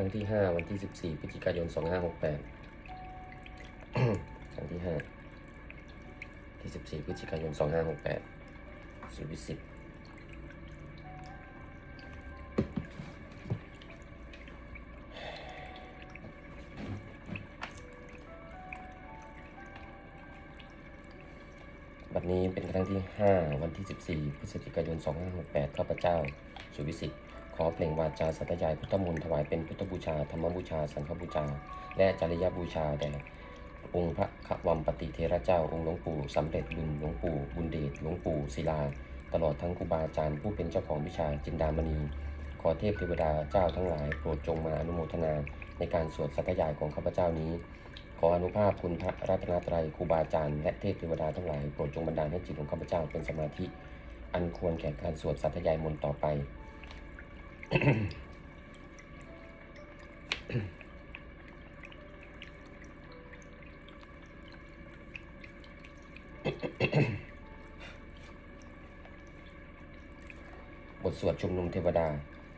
รั้งที่ห้าวันที่สิบสี่พฤศจิกายนสองห้าหกแปดครั้งที่ห้าที่สิบสี่พฤศจิกายนสองห้าหกแปดสุวิสิตบัดนี้เป็นครั้งที่ห้าวันที่สิบสี่พฤศจิกายนสองห้าหกแปดข้าพเจ้า สุวิสิทธิ์ อเปล่งวาจาสัตยายพุทธมนต์ถวายเป็นพุทธบูชา ธรรมบูชา สังฆบูชา และจริยบูชาแด่องค์พระขวัมปติเทระเจ้า องค์หลวงปู่สำเร็จบุญหลวงปู่บุญเดชหลวงปู่ศิลา ตลอดทั้งครูบาอาจารย์ผู้เป็นเจ้าของวิชาจินดามณี ขอเทพเทวดาเจ้าทั้งหลายโปรดจงมาอนุโมทนาในการสวดสัตยายของข้าพเจ้านี้ ขออนุภาพคุณพระรัตนตรัยครูบาอาจารย์และเทพเทวดาทั้งหลายโปรดจงบันดาลให้จิตของข้าพเจ้าเป็นสมาธิ อันควรแก่การสวดสัตยายมนต์ต่อไป บทสวดชุมนุมเทวดา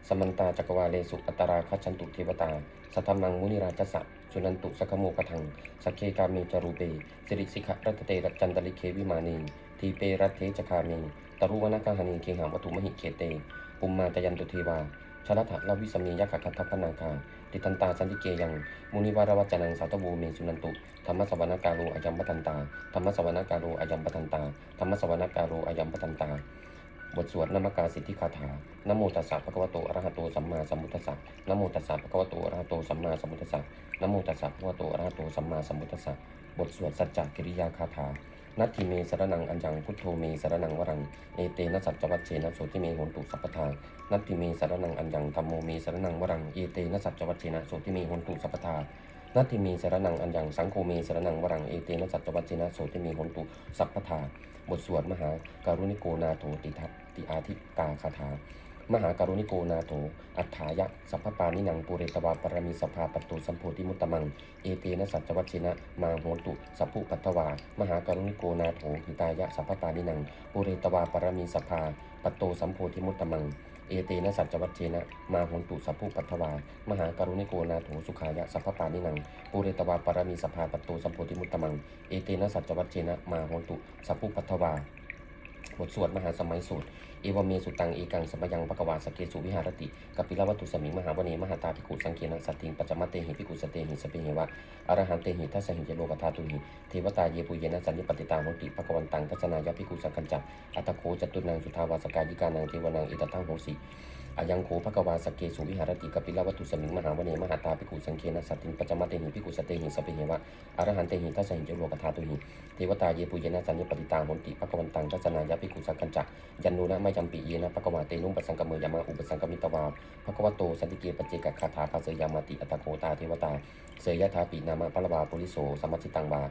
สมันตาจักรวาเลสุอัตตราคัจฉันตุเทวตา สัทธมังมุนิราชสะสุนันตุสักโมกทัง สักเคกามีจารูเปสิริสิขะรัตเตรจันตลิเควิมานีทีเปรัตเทจคามีตรุวนาคาหานีเคหาวัตุมหิเคเต ปุมมาจยันตุเทวา ชลถะลาวิสมียักขคัตถพนาคาติตันตาสันติเกยัง มุนิวารวัจนังสัตวูเมสุนันตุ ธรรมสวนาการโรอายัมปตันตา ธรรมสวนาการโรอายัมปตันตา ธรรมสวนาการโรอายัมปตันตา บทสวดนามกาสิทธิคาถานโมตัสสะภะคะวะโตอะระหะโตสัมมาสัมพุทธัสสะนโมตัสสะภะคะวะโตอะระหะโตสัมมาสัมพุทธัสสะนโมตัสสะภะคะวะโตอะระหะโตสัมมาสัมพุทธัสสะ บทสวดสัจจกิริยาคาถา นัตถิเมสารนังอัญญังพุทโธเมสารนังวรังเอเตนะสัจจวัชเชนะโสติเมโหนตุสัพพทานัตถิเมสารนังอัญญังธรรมโมเมสารนังวรังเอเตนะสัจจวัชเชนะโสติเมโหนตุสัพพทานัตถิเมสารนังอัญญังสังโฆเมสารนังวรังเอเตนะสัจจวัชเชนะโสติเมโหนตุสัพพทาบทสวดมหาการุณิโกนาโถติทัตติอาทิตาคาถา มหาการุณิโกนาโถ อัฏฐายะ สัพพปานิหนังปุเรตวาปรมีสภาปตตุสัมโพธิมุตตมัง เอเตนะสัจจวัชินะ มาโหนตุสัพพุปัตวา มหาการุณิโกนาโถหิตายะ สัพพปานิหนังปุเรตวาปรมีสภาปตโตสัมโพธิมุตตมังเอเตนะสัจจวัชเชนะ มาโหนตุสัพพุปัตถวา มหาการุณิโกนาโถสุขายะสัพพปานิหนังปุเรตวาปรมีสภาปตโตสัมโพธิมุตตมัง เอเตนะสัจจวัชเชนะ มาโหนตุสัพพุปัตถวา บทสวดมหาสมัยสูตร เอวเมสุตังเอกังสมยังปะกวาสเกสุวิหารติกัปปิลวัตุสมิงมหาวเนมหาตาภิกขุสังเกนังสัตติงปัจจมัตเตหิภิกขุสเตหิสเปหิวะอรหันเตหิทัสหิเจโลกธาตุหิเทวตาเยปุเยนะสันนิปติตาโหติปะกวันตังทัศนายภิกขุสังกัญจักอัตตโคจตุนังสุทาวาสกายิกานังเทวนังอิตตังโหสิ อายังโคภะกวาสเกสุวิหารติกัปปิลวัตุสมิงมหาวเนมหาตาภิกขุสังเกนัสัตติงปัจจมัตเตหิภิกขุสเตหิสเปหิวะอรหันเตหิทัสหิเจโลกธาตุหิเทวตาเยปุเยนะสันนิปติตาโหติภะกวันตังทัศนายภิกขุสังคัญจักยันนูนะไม่จำปีเยนะปะกวาเตนุปัสังกเมยามาอุปสังกมิตวาภะกวโตสันติเกปเจกคาถาภาเสยามาติอัตโคตาเทวตาเสยยะทาปินามาปะละวาปุริโสสมมัจจิตังวา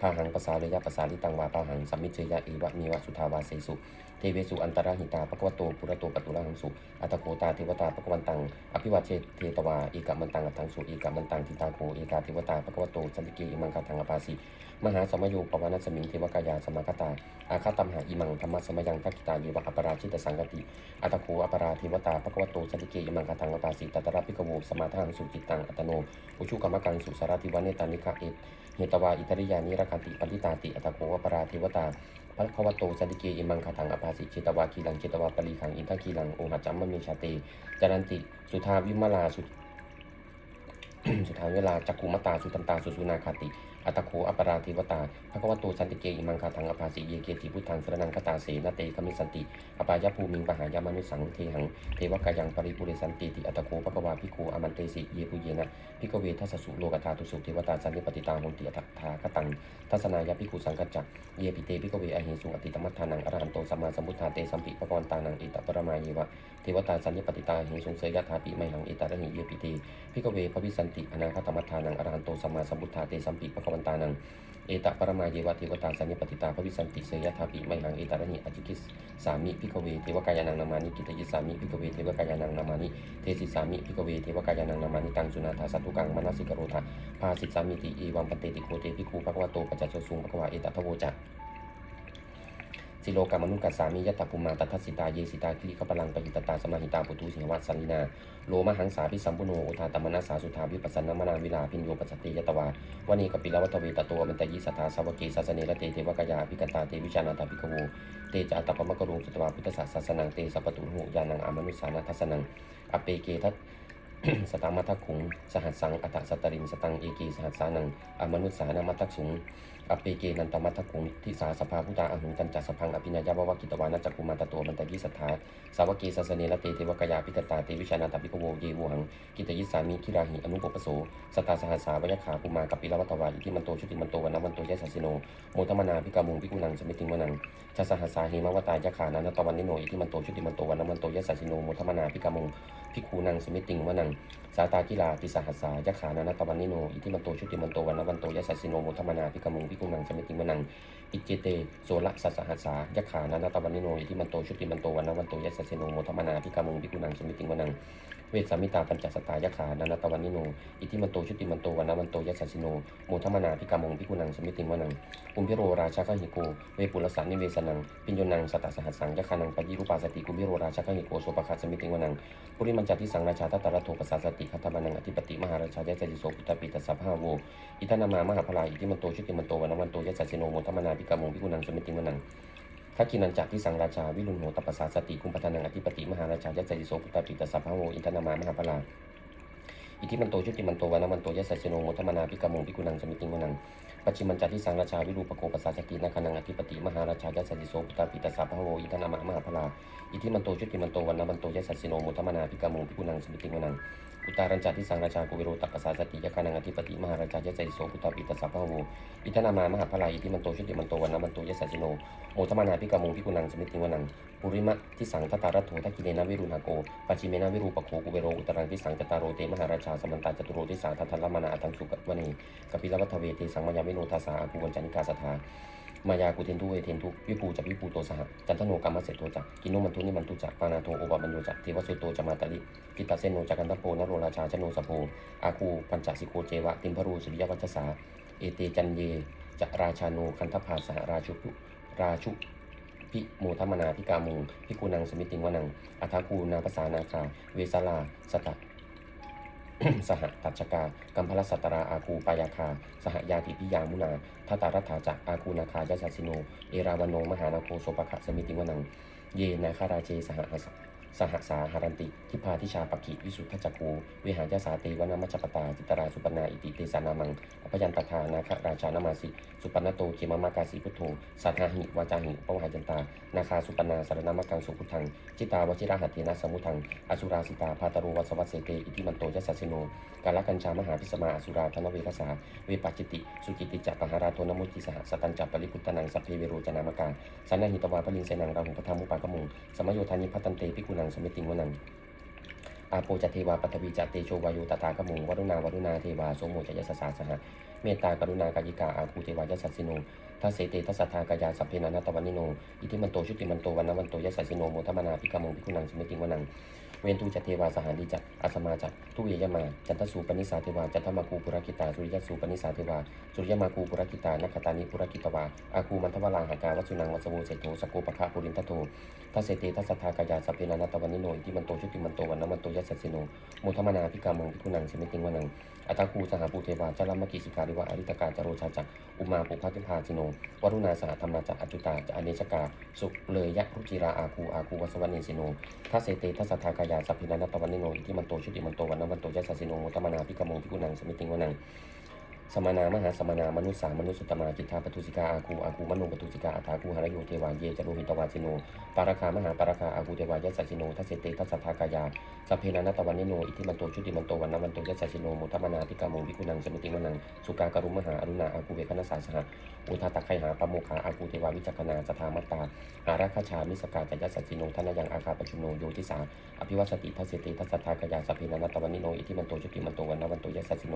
พาหังภาษาเลยะภาษาลิตังวาพาหังสัมมิเชยะเอวะมีวะสุทาวาเสสุ เทเวสุอันตระหิตาภะกวโตปุระโตปตุระหังสุอัตโคตาเทวตาภะกวันตังอภิวาเชเทตวาเอกมันตังอัตังสุเอกมันตังทิตาโคเอกาเทวตาภะกวโตสันติเกอิมังคาทังอปาสิมหาสมโยปวานัสมิงเทวกายาสมาคตาอาคาตัมหาอิมังธรรมะสมยังทักขิตาเยวะอัปราชิตสังกติอัตโคอัปราเทวตาภควโตสันติเกยมังคาทังอปาสิตัตระพิกโวสมาทังสุจิตตังอัตโนอุชุกรรมกังสุสารติวันเนตานิกาเอตเหตวาอิตริยานิรคันติปริตาติอัตโคอัปราเทวตา ภควโตสัติเกยมังคาถังอภาสิเจตวาคีลังเจตวาปรีขังอินทคีลังโอหัจัมมมีชาเตจารันติ สุทาวิมลาสุสุทางเวลาจักขุมตาสุตันตาสุสุนาคาติ อัตโคอัปราเทวตาภควโตสันติเกอิมังคาทังอภาสิเยเกติพุทธังสรนังคตาเสนาเตคมิสันติอปายภูมิงปหายามนุสังเทหังเทวกายังปริปุเรสันติติอัตโคภควาภิกขุอมันเตสิเยปุเยนะภิกเวทัสสุโลกธาตุสุเทวตาสันนิปติตาโหติอัตถาคตังทัศนายภิกขุสังกัจจักเยปิเตภิกเวอหิสุอติตมัฏฐานังอรหันโตสัมมาสัมพุทธาเตสัมปิปกวันตานังอิตตปรมาเยวะเทวตาสันนิปติตาหิสุงเสยยถาปิไมหังอิตาระหิเยปิเตภิกเวภวิสันติอนาคตมัฏฐานังอรหันโตสัมมาสัมพุทธาเตสัมปิปกวันตานัง เอตปรมาเยวะเทวตาสันนิปติตาพระวิสันติเสยยะถาปิไมหัง เอตาระหิอจิกิสสามิพิกเวเทวกายานังนามานิกิตยิสามิพิกเวเทวกายานังนามานิ เทสิสามิพิกเวเทวกายานังนามานิ ตังสุนาถาสัตตุกังมนัสิกโรธาภาสิสามิติเอวังปเตติโคเตพิคูภควโตปัจจโสสุงภควาเอตทะโวจะ สิโลกามนุกัสสามิยตตปุมมาตัทธสิตาเยสิตาคิริขปลังปหิตตาสมาหิตาปุตุสิหวัสสันลินาโลมหังสาพิสัมปุโนโอทาตมนัสาสุธาวิปัสสนมนาวิลาพินโยปัสสติยตวาวณีกปิลวัตเวตโตมันตยิสัทธาสาวกีสัสเนระเตเทวกยาภิกตาเตวิชานาตาภิกโวเตจาตปมะกรุงสุตวาพุทธศาสสนังเตสัปตุหุยานังอามนุสานาทัสนังอเปเกทัตสตามัทคุงสหัสสังอัตสตรินสตังเอกีสหัสสานังอมนุสานามัทสุง อเปเกนันตมัทคุงทิสาสภาพุตาอหุงกันจัสพังอภินายาววกิตวานาจักกุมาตโตมันตยิสัทธาสาวกีสัสเนระเตเทวกยาภิกตาเตวิชานาตาภิกโวเยวหังกิตยิสามิคิราหิอนุปปโสสตาสหัสสาวยขาปุมากับปิลวัตวาอิทิมันโตชุติมันโตวันนวันโตยะสัสโนโมทมนาพิกามุงพิกุนังสมิติงวนังชัสหัสสาหิมวตายะขานันตวันนิโนอิทิมันโตชุติมันโตวันนวันโตยะสัสโนโมทมนาพิกามุงพิคูนังสมิติงวนังสาตากิลากิสหัสสายะขานันตวันนิโน อิทิมันโตชุติมันโตวันนวันโตยะสัสสิโนโมทมนาพิกมุงพิกุนังสมิติงวนัง อิจิเตโสละสัสสหัสสายะขานันตวันนิโน อิทิมันโตชุติมันโตวันนวันโตยะสัสสิโนโมทมนาพิกมุงพิกุนังสมิติงวนัง เวสามิตาปัญจสตายะขานันตวันนิโน อิทิมันโตชุติมันโตวันนวันโตยัสสสิโนโมทมนาพิกามงพิกุนังสมิติงวนังปุมพิโรราชาคหิโก เวปุรสันนิเวสนัง ปิญโยนังสตสหัสสังยะคานังปยิรุปาสติกุมพิโรราชาคหิโกโสปคัสสมิติงวนังปุริมันจัติสังราชาทัตตระโทปสาสติคัตมานังอธิปติมหาราชายัสสิโสปุตตปิตสัพพาโว อิทานามามหาพลาอิทิมันโตชุติมันโตวันนวันโตยัสสสิโนโมทมนาพิกามงพิกุนังสมิติงวนัง ทักกินันจักที่สังราชา วิรุณโหตปัสสาสติคุมพัฒนังอธิปติมหาราชายัสสิโสปุตตปิตสัพพโวอิทนามามหาพลาอิทิมันโตชุติมันโตวันนมันโตยัสสะเสโนโมทมนาพิกามงพิกุนังสมิติงวนังปัจจิมันจัติสังราชาวิรูปโกปัสสาสตินาคนังอธิปติมหาราชายัสสิโสปุตตาปิตาสัพพะโวอินทนามะมหาพลาอิทิมันโตชุติมันโตวันนมันโตยัสสะเสโนโมทมนาพิกามงพิกุนังสมิติงวนัง อุตารัญจัติสังราชากุเวโรตัปสาสติยคานังอธิปติมหาราชายัสสิโสปุตาปิตาสัพพะโวอิทนามะมหาพลาอิทิมันโตชุติมันโตวันนมันโตยัสสะเสโนโมทมานาพิกามงพิกุนังสมิติงวนังปุริมะทิสังทตารัตโถทักกิเนนะวิรุณาโกปัจจิเมนะวิรูปโคกุเวโรอุตรังทิสังจตารโรเตมหาราชาสมันตาจตุโรทิสาทัทธลมานาอัตังสุกวณีกปิลวัฏเวเทสังมายาวิโนทาสาอากูวันจันิกาสทา มายากุเทนทุเวเทนทุวิปูจักวิปูโตสหจันทโนกรรมเสตโตจักกินโนมันทุนิมันตุจักปานาโทโอวาบัญโยจักเทวสุโตจมาตลิกิตาเซนโนจักันตโปนโรราชาชโนสโพอาคูปัญจสิโกเจวะติมพรูสุริยวัชสาเอเตจันเยจะราชาโนคันทภาสหราชุปุราชุพิโมทมนาพิกามุงพิกุนังสมิติงวนังอัทาคูนาภาษานาคา เวสลาสตะ สหตัชกา กัมพลสัตตราอาคูปายาคา สหยาติพิยามุนาทัตารัฐาจักอาคูนาคายาสัสิโน เอราวันโน มหานาโคโสปะขะสมิติวนัง เยนาคาราเจ สหหัส สหสาหารันติทิพาทิชาปกิวิสุทธจักคูวิหารยาสาเตวนามัจจปตาจิตราสุปนาอิติเตสานามังอภยันตถานาคราชานามาสิ สุปนโตเขมามากาสีพุทโธสัทธาหิวาจาหิปวหายันตา นาคาสุปนาสารนามักังสุพุทัง จิตาวชิระหัตเทนะสมุทัง อสุราสิตาพาตโรวัสวัสเสเตอิติมันโตยัสสสิโน กาลกัญชามหาพิสมาอสุราธนเวคสาเวปัจจิติ สุกิติจักปหาราโทนมุติสหสตัญจัปปริพุตตนังสัพเพเวโรจนามกาสันนหิตวาปลินเสนังราหุปธรรมุปากมุงสมโยธานิพัตันเตปิกุนังสมิติงวนังอาโปจเทวาปัทวีจเตโชวายุตตาขมุงวรุณาวรุณาเทวาโสโมจยสสาสหะเมตตากรุณากายิกาอาคูเทวายสัสสิโนทัสเสเตทัสทากายาสัพเพนันตวันนิโน อิทิมันโตชุติมันโตวันนวันโตยัสสิโนโมทมนาพิกามุงพิกุนังสมิติงวนัง เวนทูจเทวาสหานิจัตอาสมาจัตทุเยยมา จันทสูปนิสาเทวา จันทมาคูปุรกิตา สุริยสูปนิสาเทวา สุริยมาคูปุรกิตานัคตานิปุรกิตวา อาคูมันทวลาหากาวัสุนังวัสโวเศโทสโกปะคะปุรินทโททัสเสเตทัสทธากายาสัพเพนันตวันนิโนยิมันโตชุติมันโตวันนมันโตยัสสิโนมุทมนาพิกามุงพิกุนังสมิติงวนัง อัตาคูสหปูเทวาจารมกิสิกาลิวะอริตกาจโรชาจักอุมาปุพัติพาจิโนวรุณาสหธรรมาจักอจุตาจะอเนชกา สุเลยยะรุจิราอาคูอาคูวสวเนสิโนทัสเสเตทัสสทากายาสัพพินันตวันนิโนอิทิมันโตชุติมันโตวันนวันโตยัสสสิโนโมตมนาพิกมงพิกุนังสมิติงวนัง สมานามหาสมานามนุษสามนุษสุตมาจิตตาปทุสิกาอาคูอาคูมโนปทุสิกาอัฏฐาคูหารโยเทวาเยจโรหิตวาสิโนปาราคามหาปาราคาอาคูเทวายัสสสิโนทัสเสเตทัสสทากายาสัพเพนันตวันนิโนอิทิมันโตชุติมันโตวันนวันโตยัสสสิโนโมทมนาพิกามุงพิกุนังสมิติงวนังสุกากรุมหาอรุณาอาคูเวคณสาสหะอุทาตะไคหาปโมคาอาคูเทวาวิจักนาสทามัตตาอาราคชามิสกาจยัสสสิโนทนายังอาคาปชุโนโยติสาอภิวัสติทัสเสติทัสสทากายาสัพเพนันตวันนิโนอิทิมันโตชุติมันโตวันนวันโตยัสสสิโน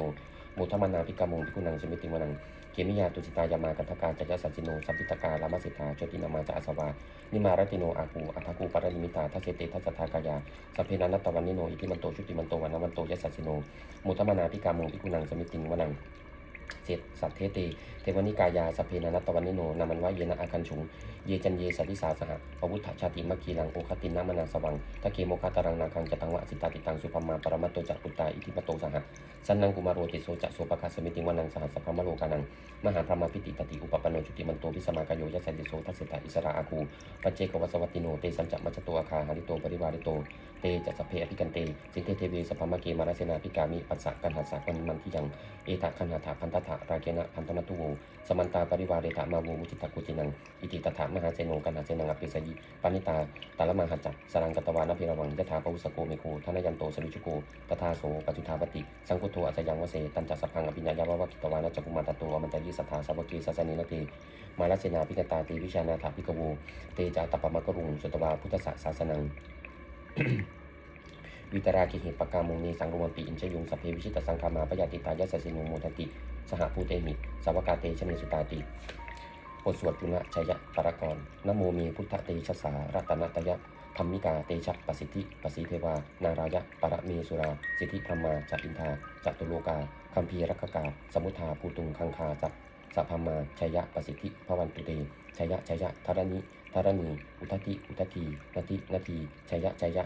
โมทมนาพิกามุงพิกุนังสมิติมวนังเกมิยาตุจิตายามากันทกาจัจสัจจิโนสัพพิตการามาสิทธาโชตินามาจาอสวานิมารติโนอากูอัทกูปารนิมิตาทัศเสติทัสทากายาสัพเพนันตวันนิโนอิทิมันโตชุติมันโตวันนวันโตยัสสสิโนมุทมนาพิกามุงพิกุนังสมิติมวนัง เศษสัตเทเตเทวนิกายาสเพนานัตตวันนิโนนามันวะเยนะอาคันฉุง เยจันเยสัติสาสหะพระพุธชาติมัคคีลังโอคตินามนาสวังทะเกโมคาตารังนาคังจตังวะสิตาติตังสุภมาปรมัตโตจักปุตตาอิทิปโตสหะสันนังกุมารโรติโสจะโสปะคัสมิติวันังสหัสสพมโลกานังมหาพระมาพิติตติอุปปนโนจุติมันโตวิสมากโยยัสสติโสทัสสิตาอิสระอาคูปัจเจกวัสวัตติโนเตสัญจมัจจโตอาคาหาริโตปริวาริโตเตจะสเพอภิกันเตสิเทเทวีสพมเกมาราเสนาพิกามิปัสสะกันหัสสะกันมันทิยังเอตะคันหาถาพันตถะราเกนะพันตมัตตุโวสมันตาปริวาเรตะมาโวมุจิตตะกุจินังอิติตถามหาเสโนกันหาเสนังอภิสยิปานิตาตาลมาหัจจสรังกตวานภิรวังยถาปวุสโกเมโคทนยันโตสวิชุโกตถาโสปัจจุทาวติ สังคุโทอัจยังวเสตันจัสพังอภิญญายาวะกิตวานะจักุมาตโตอมันตยิสัทธาสาวกีสัสนินเตมาลเสนาพิกตาตีวิชานาถาพิกโวเตจาตปมะกรุงสุตวาพุทธศาสนังวิตราคิเหิปกามุนีสังรวมปีอินชยุงสพเพวิชิตสังคามาปยาติตายะสสินุโมทติ สหภูเตหิสาวกาเตชนิสุตาติบทสวดจุลชัยปรกรนโมเมพุทธเตชะสารัตนตยะธรรมิกาเตชะปสิทธิปสิเทวา นารายะปรเมสุรา สิทธิพรมาจัอินทาจัตุโลกาคัมภีรักกา สมุทาภูตุงคังคาจักสัพพมาชัยะปสิทธิพวันตุเตชัยะชัยยะธรณิธรณีอุทติอุททีนาทินาทีชัยะชัยยะ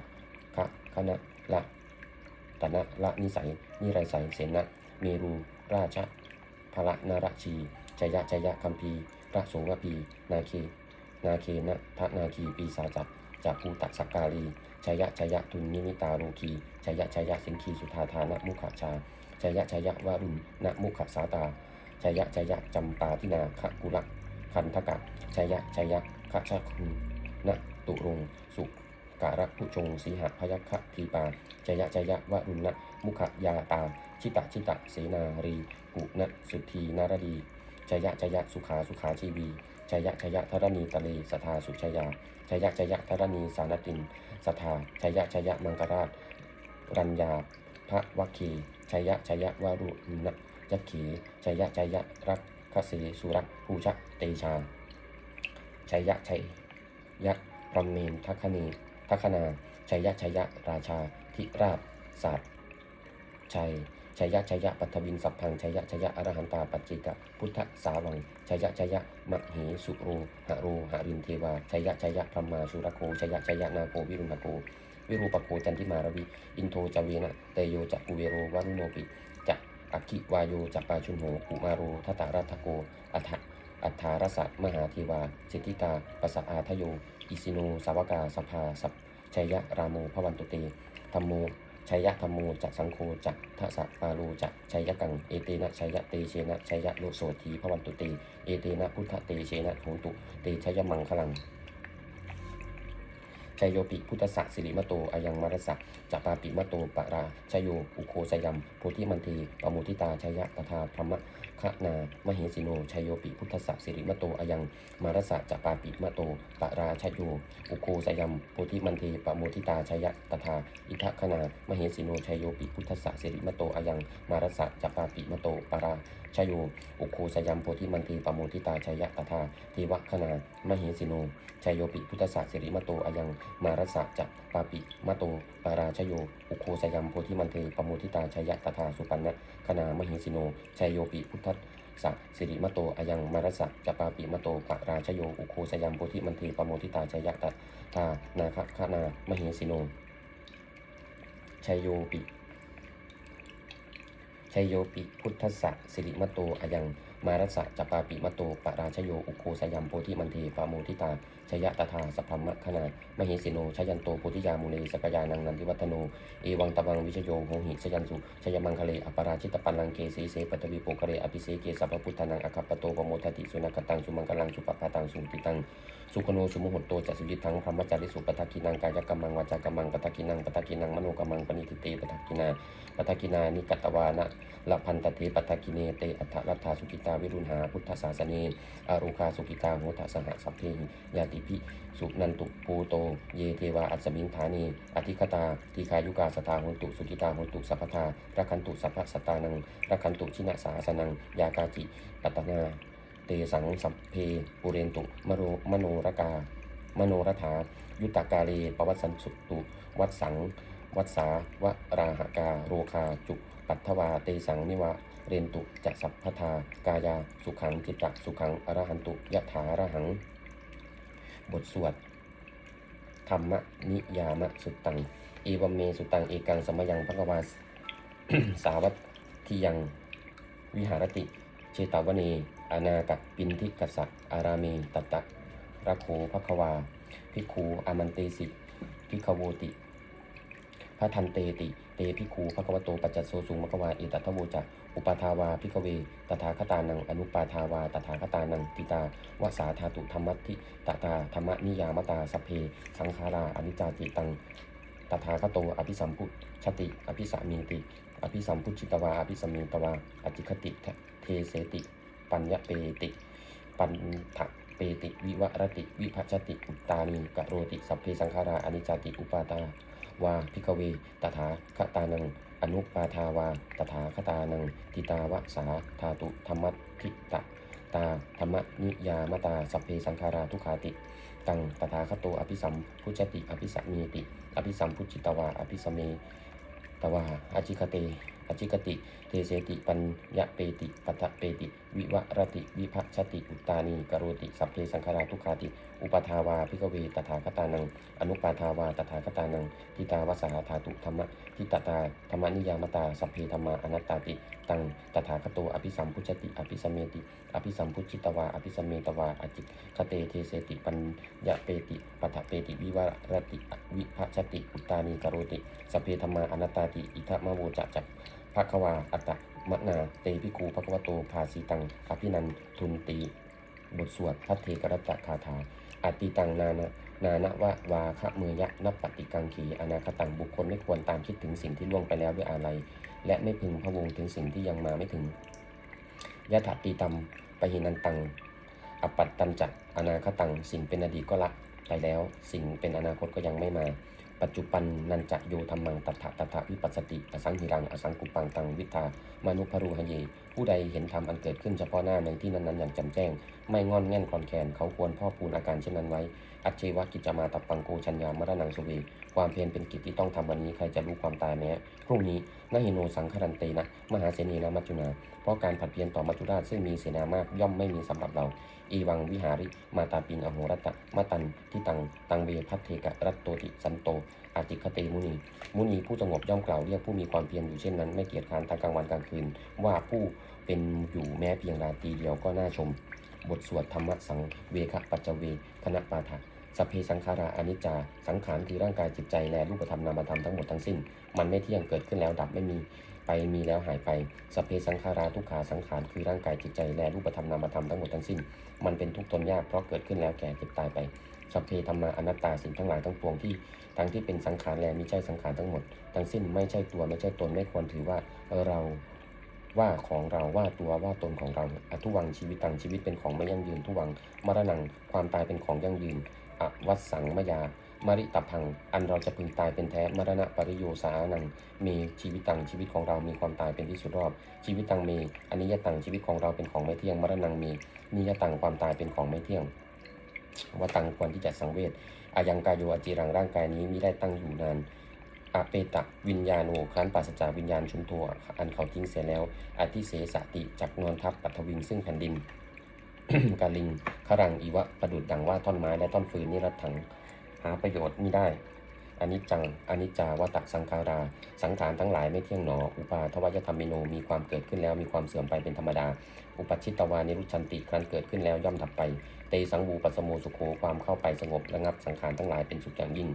คะคณะละตนะละนิสัยนิไรสัยเสนะเมรูราช พระนารชีชยะชยะคัมภีพระโสวปี นาเค นาเคนะทะนาคีปีสาจักจากภูตสักการีชยะชยะทุนนิมิตาโรคีชยะชยะสิงคีสุธาธานะมุขชาชยะชยะวารุณนะมุขสาตาชยะชยะจำปาทินาขะกุลักคันทกะชยะชยะขะชะคุณนะตุรงสุการะผู้ชงสีหพยัคฆทีปาชยะชัยยะวารุณนะมุขยาตา ชิตะชิตะเสนารีุณสุธีนารดีชยะชยะสุขาสุขาชีวีชยะชยะธรณีตะเลสทาสุชยาชยะชยะธรณีสานตินสทาชยะชยะมังกราช รัญญาพระวัคคีชยะชยะวารุณยักขีชยะชยะรักขสีสุรักภูชะเตชาชยะชัยยะพรหมเมนทัคณีทัคนาชยะชยะราชาธิราชศาสตชัย ชัยยะชัยยะปัทวินสัพพังชัยยะชัยยะอรหันตาปัจจิกะพุทธสาวังชัยยะชัยยะมะเหสุโรหะโรหะรินเทวาชัยยะชัยยะพรมาสุรโคชัยยะชัยยะนาโกวิรุณโกวิรูปโกจันทิมารวิอินโทจเวนะเตโยจะกุเวโรวารุโนปิจะอักขิวายโยจะปาชุนโหกุมาโรทัตตารัตโกอัฏฐอัฏฐารสะมหาเทวา สิทธิตาปสสะอาทโย อิสิโน สาวกา สภา สัพชัยยะ รามโมพวันตุเตธรรมโม ชัยยะธรรมูจะสังโฆจะทัสสะปารูจะชัยยะกังเอเตนะชัยยะเตเชนะชัยยะโลโสทีพวันตุตีเอเตนะพุทธเตเชนะโหตุเตชัยยะมังคลัง ชยโยปิพุทธะสิริมโตอายังมารสะจะปาปิมโตปะราชยโยอุโคสยัมโพธิมันทีปมุทิตาชยะตถาพรหมคะนามเหสิโนชยโยปิพุทธะสิริมโตอายังมารสะจะปาปิมโตปะราชยโยอุโคสยัมโพธิมันทีปมุทิตาชยะตถาอิทัคณามเหสิโนชยโยปิพุทธะสิริมโตอายังมารสะจะปาปิมโตปะรา ชโยอุโคสยัมโพธิมันทีปโมทิตาชัยยะตถาเทวคณามเหสิโนชยโยปิพุทธะสิริมโตอายังมารสะจะปาปิมโตปาราชโยอุโคสยัมโพธิมันเทปโมทิตาชัยยะตถาสุปันนะคณามหิสิโนชยโยปิพุทธสะสิริมโตอายังมารสะจะปาปิมโตปะราชโยอุโคสยัมโพธิมันเทปโมทิตาชัยยะตถานาคคณามหิสิโนชัยโยปิ ชัยโยปิพุทธสะสิริมโตอยังมารัสะจัปาปิมโตปะราชโยอุโคสยัมโพธิมันเทปโมทิตา ชยะตถาสัพพมะขณามหิสิโนชยันโตโพธิยามุนีสกยานังนันทิวัฒโนเอวังตวังวิชโยโหหิชยันสุชยมังคะเลอปราชิตปันลังเกสีเสปตวิโปกะเรอภิเสเกสัพพุทธานังอคัปปโตปโมทติสุนักตังสุมังกลังสุปปาตังสุติตังสุขโนสุโมหตโตจัสุยิทังพรหมจาริสุปทักกินังกายกรรมังวาจากรรมังปทักกินังปทักกินังมโนกรรมังปณิทิเตปทักกินาปทักกินานิกัตวานะละพันตเทปทักกิเนเตอัฏฐรัตถาสุกิตาวิรุณหาพุทธศาสเนอารุคาสุกิตาโหทสหสัพเพยาติพิ สุนันตุปูโต เยเทวาอัสมิงฐานี อธิคตาทีคายุกาสตาหุนตุสุกิตาหุนตุสัพพทารักันตุสัพพสตานังรักขันตุชินะสาสนัง ยากาจิปัตตนาเตสังสัพเพปุเรนตุมโรมโนรกามโนรถา ยุตากาเลปวัสสันสุตุ วัดสัง วัดสาวราหกา โรคาจุ ปัทถวา เตสังนิวะ เรนตุจะสัพพทากายา สุขังจิตตสุขังอรหันตุยะถาระหัง บทสวดธรรมนิยามสุตตังเอวัมเมสุตังเอกังสมยังพระกวาสาวัตทิยังวิหารติ เชตาวเนอนาคปินทิกัสสะอารามีตัตตะรักโขภควาภิกขูอามันเตสิภิกขโวติพระทันเตติ เตภิกขูภควโตปัจจโสสุงมกวาเอตัทโวจะอุปาทาวาภิกเว ตถาคตานังอนุปาทาวา ตถาคตานังติตาวสาธาตุธรรมัติตตาธรรมนิยามตาสเพ สังขาราอนิจจาติตัง ตถาคโตอภิสัมพุชติ อภิสามีติ อภิสัมพุชิตวาอภิสมมีตวาอจิคติเทเสติ ปัญญเปติ ปันทะเปติวิวรติ วิภัชติ อุตตานีกโรติสัพเพสังขาราอนิจจติอุปาตา วาพิกเวตถาคตานัง อนุปาทาวาตถาคตานังทิตาวสาธาตุธรรมทิตะตาธรรมนิยามตาสัพเพสังขาราทุขาติตังตถาคโตอภิสัมพุชติอภิสัมมีติอภิสัมพุจิตวาอภิสมเมตวาอจิคเตอจิกติ เทเสติ ปัญญเปติปัทะเปติ วิวรติ วิภัชติ อุตานีกโรติ สัพเพสังขาราทุขาติ อุปทาวาพิกเวตถาคตานัง อนุปาทาวาตถาคตานังทิตาวสาธาตุธรรมะทิตตาธรรมนิยามตาสัพเพธรรมาอนัตตาติตังตถาคโตอภิสัมพุชติอภิสมเมติอภิสัมพุชิตวาอภิสมเมตวาอจิตคเตเทเสติปัญญเปติปัทะเปติวิวรติวิภัชติอุตานีกโรติสัพเพธรรมาอนัตตาติอิทะมะโวจะจักภะคะวาอัตตะมะนาเตปิคูภะคะวโตภาสีตังอภินันทุนติบทสวดพัทเทกรัตตะคาถา อติตังนานะนานะวะวาคะเมยะนับปฏิกังขีอนาคตังบุคคลไม่ควรตามคิดถึงสิ่งที่ล่วงไปแล้วด้วยอะไร และไม่พึงพะวงถึงสิ่งที่ยังมาไม่ถึงยะถาตีตัมปหินันตังอปัตตันจักอนาคตัง สิ่งเป็นอดีตก็ละไปแล้ว สิ่งเป็นอนาคตก็ยังไม่มา ปัจจุบันนันจะโยธรรมังตัทธะตัทธะวิปัสสติ อสังหิรัง อสังกุปังตังวิทา มนุพรูหเย ผู้ใดเห็นธรรมอันเกิดขึ้นเฉพาะหน้าในที่นั้นๆอย่างจำแจ้ง ไม่งอนแง่นคอนแคนเขาควรพ่อพูนอาการเช่นนั้นไว้ อัจเชวะกิจมาตับปังโกชัญญามรณังสุเวความเพียรเป็นกิจที่ต้องทำวันนี้ใครจะรู้ความตายแม้พรุ่งนี้นาหิโนสังครันเตนะ มหาเสนีนะมัจจุนา เพราะการผัดเพียรต่อมัจจุราชซึ่งมีเสนามากย่อมไม่มีสำหรับเรา อีวังวิหาริ มาตาปิงอโหรตะมะตันทิตัง ตังเวพัทเทกะรัตโตติสันโต อาติคเตมุนี มุนีผู้สงบย่อมกล่าวเรียกผู้มีความเพียรอยู่เช่นนั้นไม่เกียจค้านทั้งกลางวันกลางคืน ว่าผู้เป็นอยู่แม้เพียงราตรีเดียวก็น่าชม บทสวดธรรมสังเวคปัจเวคณะปาฐะสเพสังขาราอนิจจา สังขารคือร่างกายจิตใจและรูปธรรมนามธรรมทั้งหมดทั้งสิ้น มันไม่เที่ยงเกิดขึ้นแล้วดับไม่มี ไปมีแล้วหายไปสพเพสังขาราทุกขาสังขารคือร่างกายจิตใจและรูปธรรมนามธรรมทั้งหมดทั้งสิ้น มันเป็นทุกข์ทนยากเพราะเกิดขึ้นแล้วแก่เจ็บตายไปสัพเพธรรมาอนัตตาสิ่งทั้งหลายทั้งปวงที่ทั้งที่เป็นสังขารและม่ใช่สังขารทั้งหมด ทั้งสิ้นไม่ใช่ตัวไม่ใช่ตนไม่ควรถือว่าเราว่าของเราว่าตัวว่าตนของเราอทุวังชีวิตตังชีวิตเป็นของไม่ยั่งยืนทุวังมรณังความตายเป็นของยั่งยืนอวัสสังมยา มาริตับพัง อันเราจะพึงตายเป็นแท้ มรณะปริโยสานังมีชีวิตตัง ชีวิตของเรามีความตายเป็นที่สุดรอบ ชีวิตตังมีอนิยตัง ชีวิตของเราเป็นของไม่เที่ยง มรณังมีนิยตัง ความตายเป็นของไม่เที่ยงว่าตังควรที่จะสังเวชอายังกายโยอจิรังร่างกายนี้มิได้ตั้งอยู่นานอาเปตะวิญญาโนครั้นปราศจากวิญญาณชุมทัวอันเขาทิ้งเสียแล้วอธิเสสติจักนอนทับปัทวิงซึ่งแผ่นดินกาลิงขรังอีวะประดุดดังว่าท่อนไม้และท่อนฟืนนี่รัดถัง หาประโยชน์มิได้อนิจจังอนิจจาวตสังขารา สังขารทั้งหลายไม่เที่ยงหนอ อุปาทวายธรรมิโน มีความเกิดขึ้นแล้ว มีความเสื่อมไปเป็นธรรมดา อุปชิตตวานิรุชันติ ครั้นเกิดขึ้นแล้วย่อมดับไป เตสังวูปัสโมสุโขความเข้าไปสงบระงับสังขารทั้งหลายเป็นสุขอย่างยิ่ง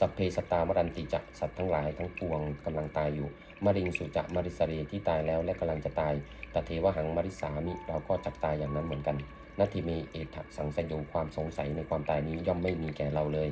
สัพเพสตตามรันติจะ สัตว์ทั้งหลายทั้งปวงกำลังตายอยู่ มริงสุจะมริสเรที่ตายแล้วและกำลังจะตายตเทวหังมริสามิ เราก็จักตายอย่างนั้นเหมือนกัน นาทิเมเอถะสังสยโยความสงสัยในความตายนี้ย่อมไม่มีแก่เราเลย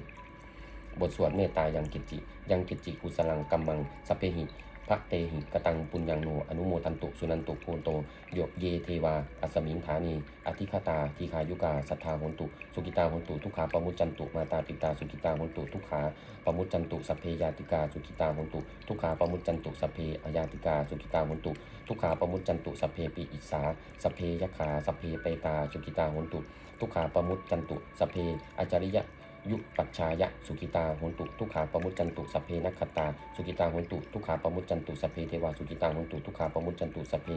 บทสวดเมตตายังกิจจิ ยังกิจจิกุสลังกัมมังสพเพหิ พระเตหิกตังปุญญังโนอนุโมทันตุสุนันตุโพนโตโยเยเทวา อัสมิงฐานีอธิคตาทีขายุกาสัทธาโหนตุ สุกิตาโหนตุทุกขาปมุจจันตุมาตาปิตาสุกิตาโหนตุทุกขาปมุจจันตุสัพเพยาติกาสุกิตาโหนตุทุกขาปมุจจันตุสัพเพอยาติกาสุกิตาโหนตุทุกขาปมุจจันตุสัพเพปิอิสาสัพเพยขาสัพเพเปตาสุกิตาโหนตุทุกขาปมุจจันตุสัพเพอาจาริยะ ยุปัจชายะสุกิตาโหนตุทุกขาปมุจจันตุสัพเพนักขตาสุกิตาโหนตุทุกขาปมุจจันตุสัพเพเทวาสุกิตาโหนตุทุกขาปมุจจันตุสัพเพ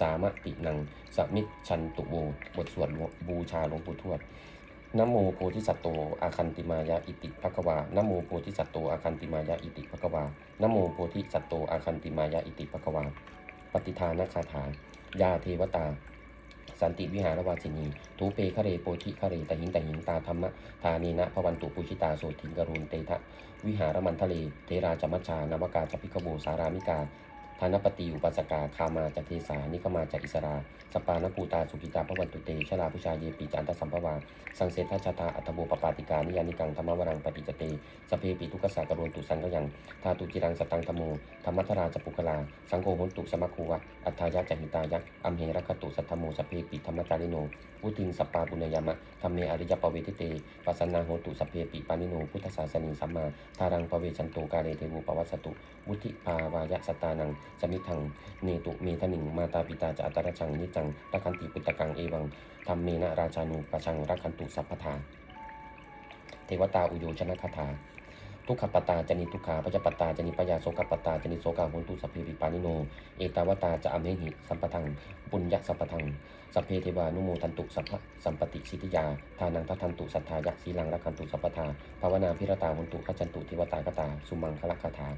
สามตินังสมิจฉันตุโวบทสวดบูชาหลวงปู่ทวดนโมโพธิสัตโตอาคันติมายะอิติภควานโมโพธิสัตโตอาคันติมายะอิติภควานโมโพธิสัตโตอาคันติมายะอิติภควาปฏิทานคาถายาเทวตา สันติวิหารวาสินีทูเปคะเรโปธิคะเรตหินตหินตาธรรมะทานีนะพวันตุปุชิตาโสถิงกรุณเตทะวิหารมันทะเลเทราจมัชชานวกาจพิกโบสารามิกา ธานปฏิอุปัสกาคามาจเทสานิคมาจอิสราสปานปูตาสุกิตาพวันตุเตชลาพุชาเยปีจันตสัมภวาสังเสทชาตาอัตโบปปาติกานิยานิกังธรรมวรังปฏิจเตสเพปิทุกขสากรวนตุสังกยังทาตุจิรังสตังธโมธรรมัทราจปุกลา สังโฆหุนตุสมคูวะอัฏฐายะจหิตายะอัมเหรคตุสัทธโมสเพปิธรรมจาริโนพุทิงสปาปุญยามะธรรมเมอริยปเวทิเตปัสนาโหตุสเพปิปานิโนพุทธศาสนีสัมมาทารังปเวชันโตกาเลเทวุปวัสสตุวุธิภาวายะสตานังสมิทังเนตุเมทนิงมาตาปิตาจะอัตระชังนิจังรักขันติปุตตะกังเอวังธรรมเมนะราชานุปชังรักขันตุสัพพทาเทวตาอุโยชนะคาถาทุกขปตาจนิทุกขาปัจจปตาจนิปยาโสกปตาจนิโสกาหุนตุสัพเพวิปานิโน เอตาวตาจะอเมหิสัมปทังปุญญสัมปทังสัพเพเทวานุโมทันตุสัพพสัมปติสิทธิยาทานังทัทันตุสัทธายะสีลังรักขันตุสัพพทาภาวนาพิรตาหุนตุขจันตุเทวตากตา สุมังคละคาถา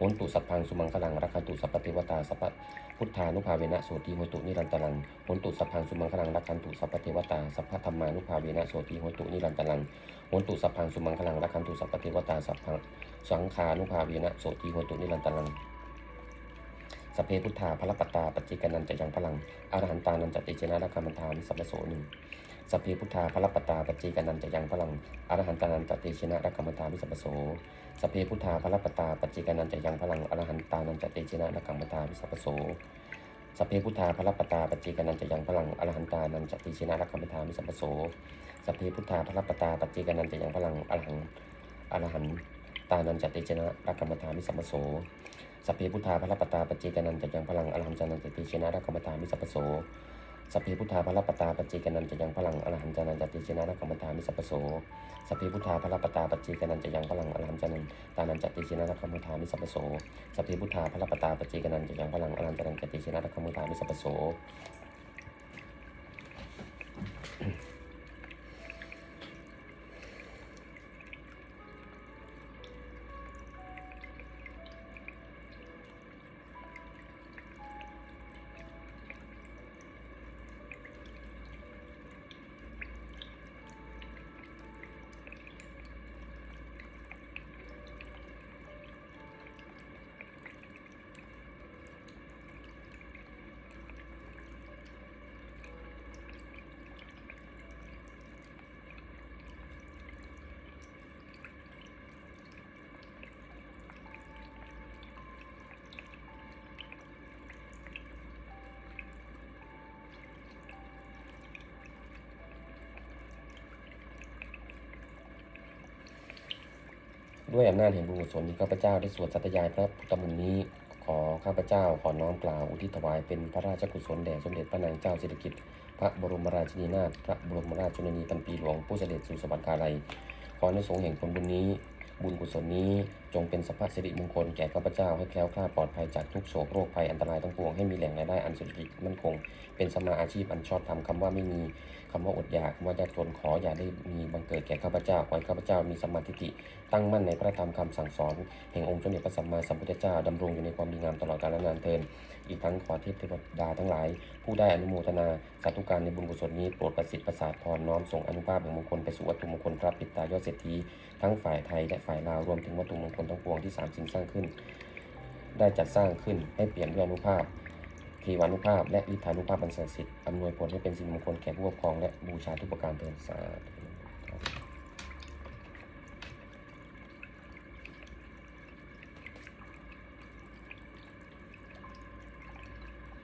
หุนตุสัพพังสุมังคลังรักขันตุสัพพเทวตาสัพพพุทธานุภาเวนะโสติโหตุนิรันตรังหุนตุสัพพังสุมังคลังรักขันตุสัพพเทวตาสัพพธรรมานุภาเวนะโสติโหตุนิรันตรังหุนตุสัพพังสุมังคลังรักขันตุสัพพเทวตาสัพพังสังขานุภาเวนะโสติโหตุนิรันตรังสพเพพุทธาพระปตาปัจจิกนันจะยังพลังอรหันตานันจะติเจนะรักขมันทามิสัพโสหนึ่งสพเพพุทธาพระปตาปัจจิกนันจะยังพลังอรหันตานันจะติเจนะรักขมันทามิสัพพโส สเพพุทธาพระปตตาปัจจิกนันจะยังพลังอรหันตานันจะติเจนะรักขมันทามิสัพโสสเพพุทธาพระปตตาปัจจิกนันจะยังพลังอรหันตานันจะติเจนะรักขมันทามิสัพโสสเพพุทธาพระปตตาปัจจิกนันจะยังพลังอรหังอรหันตานันจะติเจนะรักขมันทามิสัพโสสเพพุทธาพระปตาปจเจกนันจะยังพลังอรหันจานันจติเชนะรักขมตามิสัพโส สัพเพพุทธาพระปตาปจเจกนันจะยังพลังอรหันจานันจติเชนะนักขมฐามิสัพโสสัพเพพุทธาพระปตาปจเจกนันจะยังพลังอรหันจานันตานันจติเชนะนักขมฐามิสัพโสสัพเพพุทธาพระปตาปจเจกนันจะยังพลังอรหันจานันจติเชนะนักขมฐามิสัพพโส ด้วยอำนาจแห่งบุญกุศลที่ข้าพเจ้าได้สวดสัตยายพระพุทธมนต์นี้ ขอข้าพเจ้าขอน้อมกล่าวอุทิศถวายเป็นพระราชกุศลแด่สมเด็จพระนางเจ้าสิริกิติ์พระบรมราชินีนาถพระบรมราชชนนีพันปีหลวงผู้เสด็จสู่สวรรคาลัยขอในสงแห่งผลบุญนี้ บุญกุศลนี้จงเป็นสัพพะสิริมงคลแก่ข้าพเจ้าให้แคล้วคลาดปลอดภัยจากทุกโศกโรคภัยอันตรายทั้งปวงให้มีแหล่งรายได้อันสุจริตมั่นคง เป็นสมมาอาชีพอันชอบธรรมคำว่าไม่มีคำว่าอดอยากคำว่ายากจนขออย่าได้มีบังเกิดแก่ข้าพเจ้าขอให้ข้าพเจ้ามีสมมาธิฏฐิตั้งมั่นในพระธรรมคำสั่งสอน แห่งองค์สมเด็จพระสัมมาสัมพุทธเจ้าดำรงอยู่ในความดีงามตลอดกาลนานเทินอีกทั้งขอเทพเทวดาทั้งหลาย ผู้ได้อนุโมทนาสาธุการในบุญกุศลนี้โปรดประสิทธิ์ประสาทพรน้อมส่งอนุภาพแห่งมงคลไปสู่วัตถุมงคลพระปิตายอดเศรษฐี ทั้งฝ่ายไทยและฝ่ายลาวรวมถึงวัตถุมงคลทั้งปวงที่สามสิ่งสร้างขึ้น ได้จัดสร้างขึ้นให้เปลี่ยนด้วยอนุภาพเทวานุภาพ และฤทธานุภาพอันศักดิ์สิทธิ์อำนวยผลให้เป็นสิ่งมงคลแก่ผู้ปกครองและบูชาทุกประการเทิดสาธุ